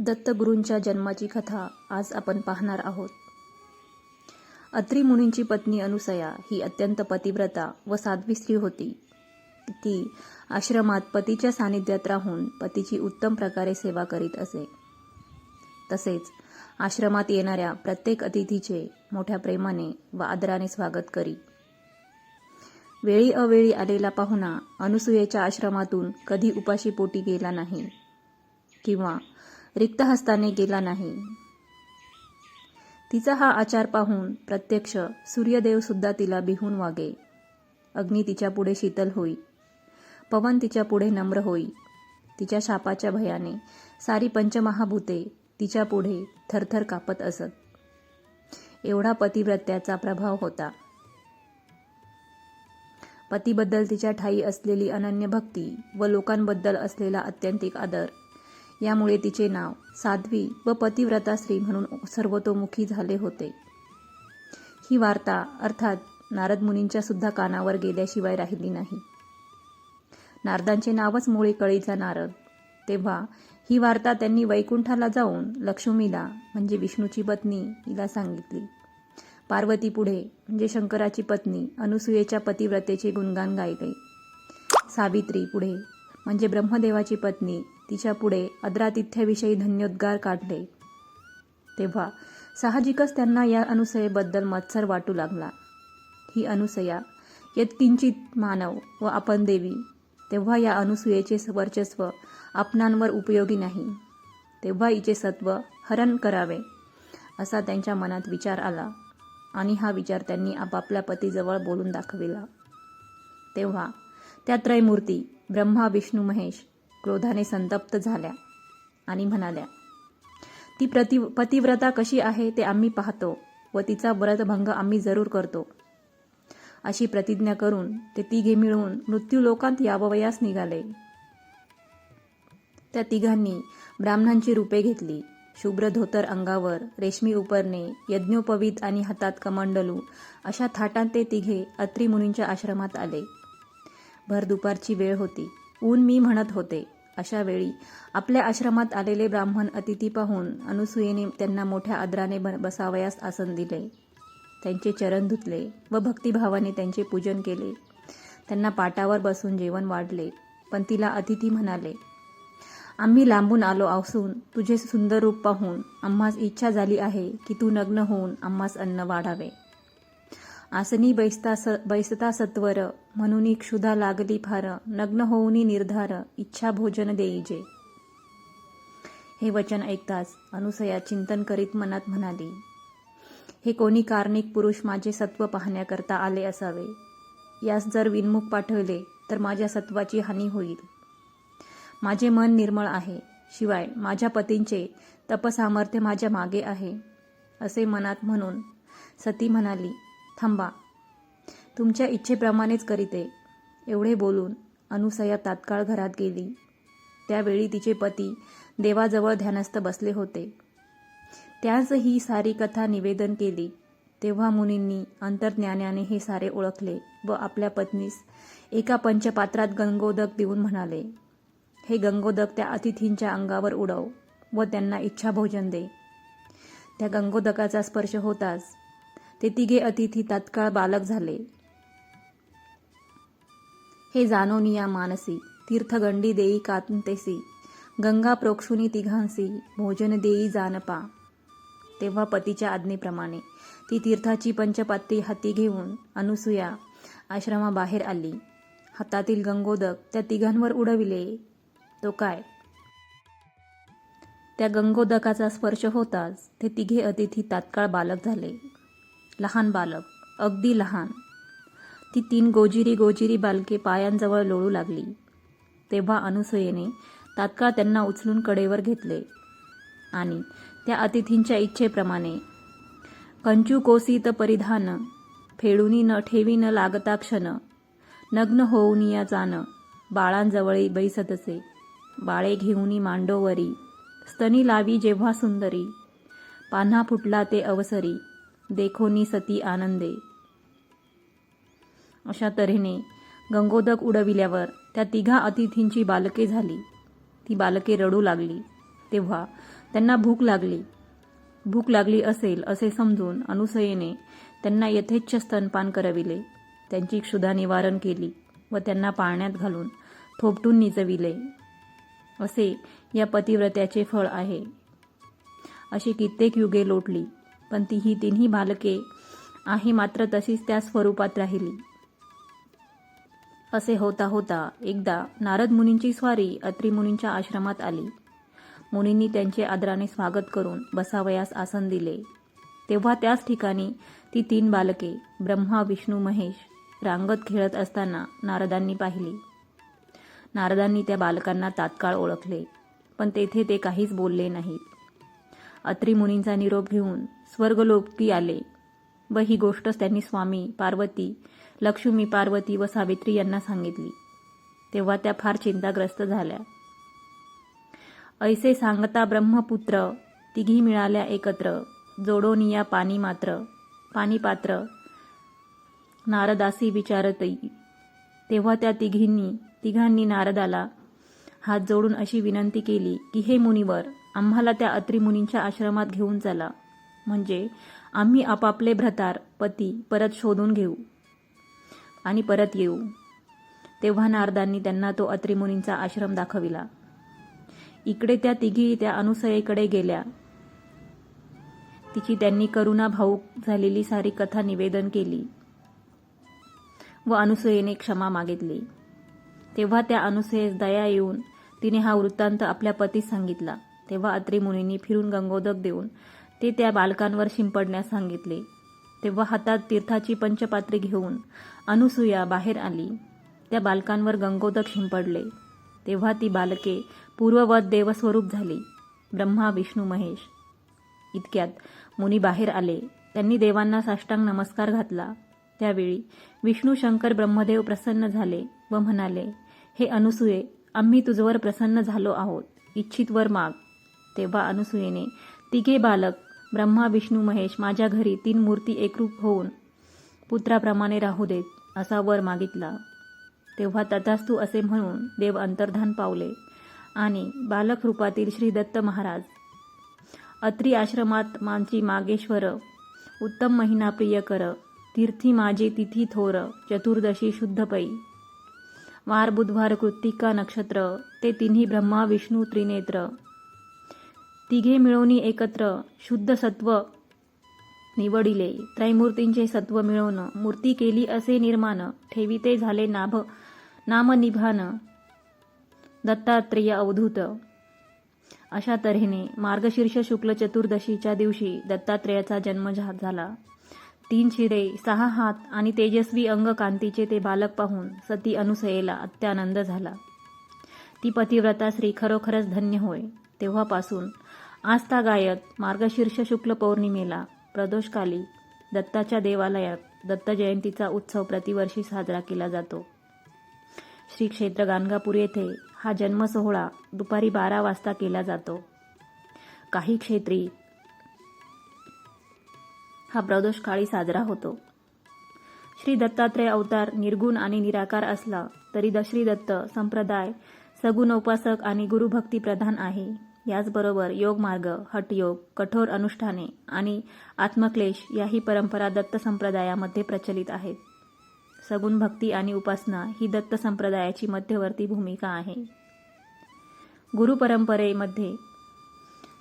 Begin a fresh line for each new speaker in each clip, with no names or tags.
दत्तगुरूंच्या जन्माची कथा आज आपण पाहणार आहोत. अत्री मुनींची पत्नी अनुसया ही अत्यंत पतिव्रता व साध्वी स्त्री होती. ती आश्रमात पतीच्या सानिध्यात राहून पतीची उत्तम प्रकारे सेवा करीत असे. तसेच आश्रमात येणाऱ्या प्रत्येक अतिथीचे मोठ्या प्रेमाने व आदराने स्वागत करी. वेळी अवेळी आलेला पाहुणा अनुसूयेच्या आश्रमातून कधी उपाशी पोटी गेला नाही किंवा रिक्त हस्ताने गेला नाही. तिचा हा आचार पाहून प्रत्यक्ष सूर्यदेवसुद्धा तिला बिहून वागे. अग्नी तिच्या पुढे शीतल होई. पवन तिच्या पुढे नम्र होई. तिच्या शापाच्या भयाने सारी पंचमहाभूते तिच्या पुढे थरथर कापत असत. एवढा पतिव्रत्याचा प्रभाव होता. पतीबद्दल तिच्या ठाई असलेली अनन्य भक्ती व लोकांबद्दल असलेला अत्यंतिक आदर यामुळे तिचे नाव साध्वी व पतिव्रता स्त्री म्हणून सर्वतोमुखी झाले होते. ही वार्ता अर्थात नारद मुनींच्या सुद्धा कानावर गेल्याशिवाय राहिली नाही. नारदांचे नावच मुळे कळीचा नारद. तेव्हा ही वार्ता त्यांनी वैकुंठाला जाऊन लक्ष्मीला म्हणजे विष्णूची पत्नी हिला सांगितली. पार्वती पुढे म्हणजे शंकराची पत्नी अनुसूयेच्या पतिव्रतेचे गुणगान गायले. सावित्री पुढे म्हणजे ब्रह्मदेवाची पत्नी तिच्या पुढे अद्रातिथ्याविषयी धन्योद्गार काढले. तेव्हा साहजिकच त्यांना या अनुसयेबद्दल मत्सर वाटू लागला. ही अनुसया यत्किंचित मानव व आपण देवी तेव्हा या अनुसूयेचे वर्चस्व आपणांवर उपयोगी नाही. तेव्हा हिचे सत्व हरण करावे असा त्यांच्या मनात विचार आला आणि हा विचार त्यांनी आपापल्या पतीजवळ बोलून दाखविला. तेव्हा त्या त्रयमूर्ती ब्रह्मा विष्णू महेश क्रोधाने संतप्त झाल्या आणि म्हणाल्या ती प्रति पतिव्रता कशी आहे ते आम्ही पाहतो व तिचा व्रतभंग आम्ही जरूर करतो. अशी प्रतिज्ञा करून ते तिघे मिळून मृत्यूलोकांत यावयास निघाले. त्या तिघांनी ब्राह्मणांची रूपे घेतली. शुभ्र धोतर अंगावर रेशमी उपरणे यज्ञोपवीत आणि हातात कमंडलू अशा थाटात ते तिघे अत्री मुनींच्या आश्रमात आले. भर दुपारची वेळ होती. ऊन मी म्हणत होते अशा वेळी आपल्या आश्रमात आलेले ब्राह्मण अतिथी पाहून अनुसूयेने त्यांना मोठ्या आदराने बसावयास आसन दिले. त्यांचे चरण धुतले व भक्तिभावाने त्यांचे पूजन केले. त्यांना पाटावर बसून जेवण वाढले. पण तिला अतिथी म्हणाले आम्ही लांबून आलो असून तुझे सुंदर रूप पाहून आम्हास इच्छा झाली आहे की तू नग्न होऊन आम्हास अन्न वाढावे. आसनी बैसता स बैसता सत्वर म्हणून क्षुधा लागली फार नग्न होऊनी निर्धार इच्छा भोजन देईजे. हे वचन ऐकताच अनुसया चिंतन करीत मनात म्हणाली हे कोणी कारणिक पुरुष माझे सत्व पाहण्याकरता आले असावे. यास जर विनमुख पाठवले तर माझ्या सत्वाची हानी होईल. माझे मन निर्मळ आहे शिवाय माझ्या पतींचे तपसामर्थ्य माझ्या मागे आहे असे मनात म्हणून सती म्हणाली थांबा. तुमच्या इच्छेप्रमाणेच करीते. एवढे बोलून अनुसया तात्काळ घरात गेली. त्यावेळी तिचे पती देवाजवळ ध्यानस्थ बसले होते. त्याच ही सारी कथा निवेदन केली. तेव्हा मुनींनी अंतर्ज्ञानाने हे सारे ओळखले व आपल्या पत्नीस एका पंचपात्रात गंगोदक देऊन म्हणाले हे गंगोदक त्या अतिथींच्या अंगावर उडव व त्यांना इच्छा भोजन दे त्या गंगोदकाचा स्पर्श होताच ते तिघे अतिथी तात्काळ बालक झाले. हे जाणोनिया मानसी तीर्थगंडी देई कांतेसी गंगा प्रोक्षुनी तिघांसी भोजन देई जानपा. तेव्हा पतीच्या आज्ञेप्रमाणे ती तीर्थाची पंचपात्री हाती घेऊन अनुसूया आश्रमाबाहेर आली. हातातील गंगोदक त्या तिघांवर उडविले. तो काय? त्या गंगोदकाचा स्पर्श होताच ते तिघे अतिथी तात्काळ बालक झाले. लहान बालक अगदी लहान. ती तीन गोजिरी गोजिरी बालके पायांजवळ लोळू लागली. तेव्हा अनुसयेने तात्काळ त्यांना उचलून कडेवर घेतले आणि त्या अतिथींच्या इच्छेप्रमाणे कंचू कोसीत परिधान फेडूनी न ठेवी न लागता क्षण नग्न होऊन या जाणं बाळांजवळी बैसतसे बाळे घेऊनी मांडोवरी स्तनी लावी जेव्हा सुंदरी पान्हा फुटला ते अवसरी देखोनी सती आनंदे. अशा तऱ्हेने गंगोदक उडविल्यावर त्या तिघा अतिथींची बालके झाली. ती बालके रडू लागली. तेव्हा त्यांना भूक लागली. भूक लागली असेल असे समजून अनुसयेने त्यांना यथेच्छ स्तनपान करविले. त्यांची क्षुधा निवारण केली व त्यांना पाळण्यात घालून थोपटून निजविले. असे या पतिव्रत्याचे फळ आहे. अशी कित्येक युगे लोटली. पण ती ही तिन्ही बालके आहे मात्र तशीच त्या स्वरूपात राहिली. असे होता होता एकदा नारद मुनींची स्वारी अत्री मुनींच्या आश्रमात आली. मुनींनी त्यांचे आदराने स्वागत करून बसावयास आसन दिले. तेव्हा त्याच ठिकाणी ती तीन बालके ब्रह्मा विष्णू महेश रांगत खेळत असताना नारदांनी पाहिली. नारदांनी त्या बालकांना तात्काळ ओळखले पण तेथे ते काहीच बोलले नाहीत. अत्री मुनींचा निरोप घेऊन स्वर्गलोकी आले. व ही गोष्ट त्यांनी स्वामी पार्वती लक्ष्मी पार्वती व सावित्री यांना सांगितली. तेव्हा त्या फार चिंताग्रस्त झाल्या. ऐसे सांगता ब्रह्मपुत्र तिघी मिळाल्या एकत्र जोडोनिया पाणी मात्र पाणी पात्र नारदासी विचारतई. तेव्हा त्या तिघींनी तिघांनी नारदाला हात जोडून अशी विनंती केली की हे मुनिवर आम्हाला त्या अत्रिमुनींच्या आश्रमात घेऊन चला. म्हणजे आम्ही आपापले भ्रतार पती परत शोधून घेऊ आणि परत येऊ. तेव्हा नारदांनी त्यांना तो अत्रिमुनींचा आश्रम दाखविला. इकडे त्या तिघी त्या अनुसयेकडे गेल्या. तिची त्यांनी करुणा भाऊक झालेली सारी कथा निवेदन केली व अनुसयेने क्षमा मागितली. तेव्हा त्या अनुसयेस दया येऊन तिने हा वृत्तांत आपल्या पतीस सांगितला. तेव्हा अत्रिमुनींनी फिरून गंगोदक देऊन ते त्या बालकांवर शिंपडण्यास सांगितले. तेव्हा हातात तीर्थाची पंचपात्रे घेऊन अनुसूया बाहेर आली. त्या बालकांवर गंगोदक शिंपडले. तेव्हा ती बालके पूर्ववत देवस्वरूप झाली. ब्रह्मा विष्णू महेश. इतक्यात मुनी बाहेर आले. त्यांनी देवांना साष्टांग नमस्कार घातला. त्यावेळी विष्णू शंकर ब्रह्मदेव प्रसन्न झाले व म्हणाले हे अनुसूये आम्ही तुझवर प्रसन्न झालो आहोत. इच्छित वर माग. तेव्हा अनुसूयेने तिघे बालक ब्रह्मा विष्णू महेश माझ्या घरी तीन मूर्ती एकरूप होऊन पुत्राप्रमाणे राहू देत असा वर मागितला. तेव्हा तथास्तू असे म्हणून देव अंतर्धान पावले आणि बालक रूपातील श्री दत्त महाराज अत्री आश्रमात मांची मागेश्वर उत्तम महिना प्रिय कर तीर्थी माझे तिथी थोर चतुर्दशी शुद्ध पै. वार बुधवार कृत्तिका नक्षत्र ते तिन्ही ब्रह्मा विष्णू त्रिनेत्र तिघे मिळवणी एकत्र शुद्ध सत्व निवडिले. त्रैमूर्तींचे सत्व मिळवून मूर्ती केली असे निर्माण. ठेविते झाले नाभ नामनिभान. दत्तात्रेय अवधूत. अशा तऱ्हेने मार्गशीर्ष शुक्ल चतुर्दशीच्या दिवशी दत्तात्रेयाचा जन्म झा- झाला. तीन शिरे सहा हात आणि तेजस्वी अंग कांतीचे ते बालक पाहून सती अनुसयेला अत्यानंद झाला. ती पतिव्रता श्री खरोखरच धन्य होय. तेव्हापासून आस्था गायत मार्गशीर्ष शुक्ल पौर्णिमेला प्रदोषकाली दत्ताच्या देवालयात दत्त जयंतीचा उत्सव प्रतिवर्षी साजरा केला जातो. श्री क्षेत्र गाणगापूर येथे हा जन्म सोहळा दुपारी बारा वाजता केला जातो. काही क्षेत्री हा प्रदोषकाळी साजरा होतो. श्री दत्तात्रय अवतार निर्गुण आणि निराकार असला तरी दश्री श्री दत्त संप्रदाय सगुण उपासक आणि गुरुभक्ती प्रधान आहे. याचबरोबर योगमार्ग हटयोग कठोर अनुष्ठाने आणि आत्मक्लेश याही परंपरा दत्त संप्रदायामध्ये प्रचलित आहेत. सगुण भक्ती आणि उपासना ही दत्त संप्रदायाची मध्यवर्ती भूमिका आहे. गुरुपरंपरेमध्ये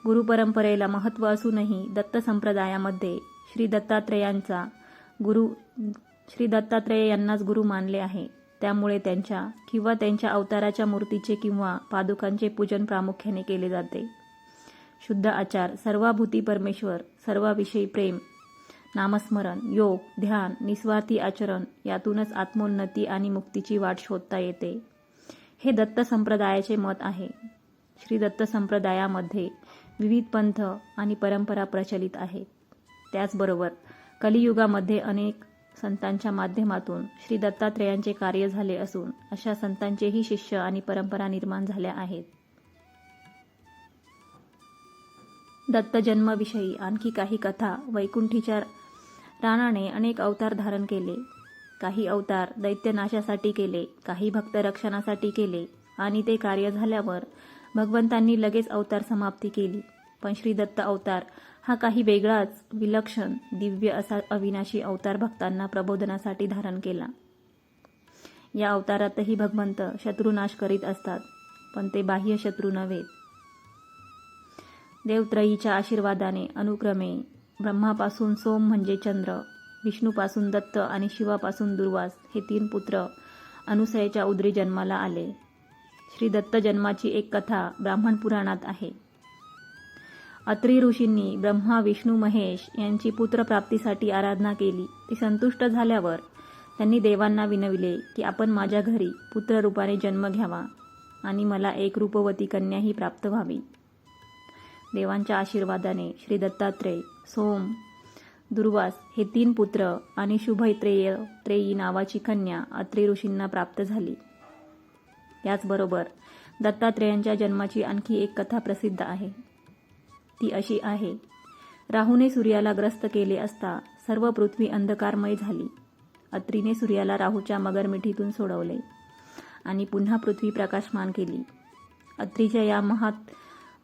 गुरुपरंपरेला महत्त्व असूनही दत्त संप्रदायामध्ये श्री दत्तात्रेयांचा गुरु श्री दत्तात्रेय यांनाच गुरु मानले आहे. त्यामुळे त्यांच्या किंवा त्यांच्या अवताराच्या मूर्तीचे किंवा पादुकांचे पूजन प्रामुख्याने केले जाते. शुद्ध आचार सर्वाभूती परमेश्वर सर्वाविषयी प्रेम नामस्मरण योग ध्यान निस्वार्थी आचरण यातूनच आत्मोन्नती आणि मुक्तीची वाट शोधता येते. हे दत्त संप्रदायाचे मत आहे. श्री दत्त संप्रदायामध्ये विविध पंथ आणि परंपरा प्रचलित आहेत. त्याचबरोबर कलियुगामध्ये अनेक संतांच्या माध्यमातून श्री दत्तात्रेयांचे कार्य झाले असून अशा संतांचेही शिष्य आणि परंपरा निर्माण झाल्या आहेत. दत्तजन्माविषयी आणखी काही कथा वैकुंठीच्या राणाने अनेक अवतार धारण केले. काही अवतार दैत्यनाशासाठी केले काही भक्त रक्षणासाठी केले आणि ते कार्य झाल्यावर भगवंतांनी लगेच अवतार समाप्ती केली. पण श्री दत्त अवतार हा काही वेगळाच विलक्षण दिव्य असा अविनाशी अवतार भक्तांना प्रबोधनासाठी धारण केला. या अवतारातही भगवंत शत्रुनाश करीत असतात पण ते बाह्य शत्रू नव्हे. देवत्रयीच्या आशीर्वादाने अनुक्रमे ब्रह्मापासून सोम म्हणजे चंद्र विष्णूपासून दत्त आणि शिवापासून दुर्वास हे तीन पुत्र अनुसयेच्या उदरी जन्माला आले. श्री दत्त जन्माची एक कथा ब्राह्मण पुराणात आहे. अत्री ऋषींनी ब्रह्मा विष्णू महेश यांची पुत्रप्राप्तीसाठी आराधना केली. ती संतुष्ट झाल्यावर त्यांनी देवांना विनविले की आपण माझ्या घरी पुत्ररूपाने जन्म घ्यावा आणि मला एक रूपवती कन्याही प्राप्त व्हावी. देवांच्या आशीर्वादाने श्री दत्तात्रेय सोम दुर्वास हे तीन पुत्र आणि शुभैत्रेय त्रेयी नावाची कन्या अत्री ऋषींना प्राप्त झाली. याचबरोबर दत्तात्रेयांच्या जन्माची आणखी एक कथा प्रसिद्ध आहे. ती अशी आहे. राहूने सूर्याला ग्रस्त केले असता सर्व पृथ्वी अंधकारमय झाली. अत्रीने सूर्याला राहूच्या मगरमिठीतून सोडवले आणि पुन्हा पृथ्वी प्रकाशमान केली. अत्रीच्या या महत्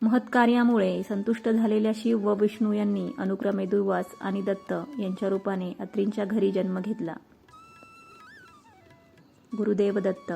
महत्कार्यामुळे संतुष्ट झालेल्या शिव व विष्णू यांनी अनुक्रमे दुर्वास आणि दत्त यांच्या रूपाने अत्रींच्या घरी जन्म घेतला. गुरुदेव दत्त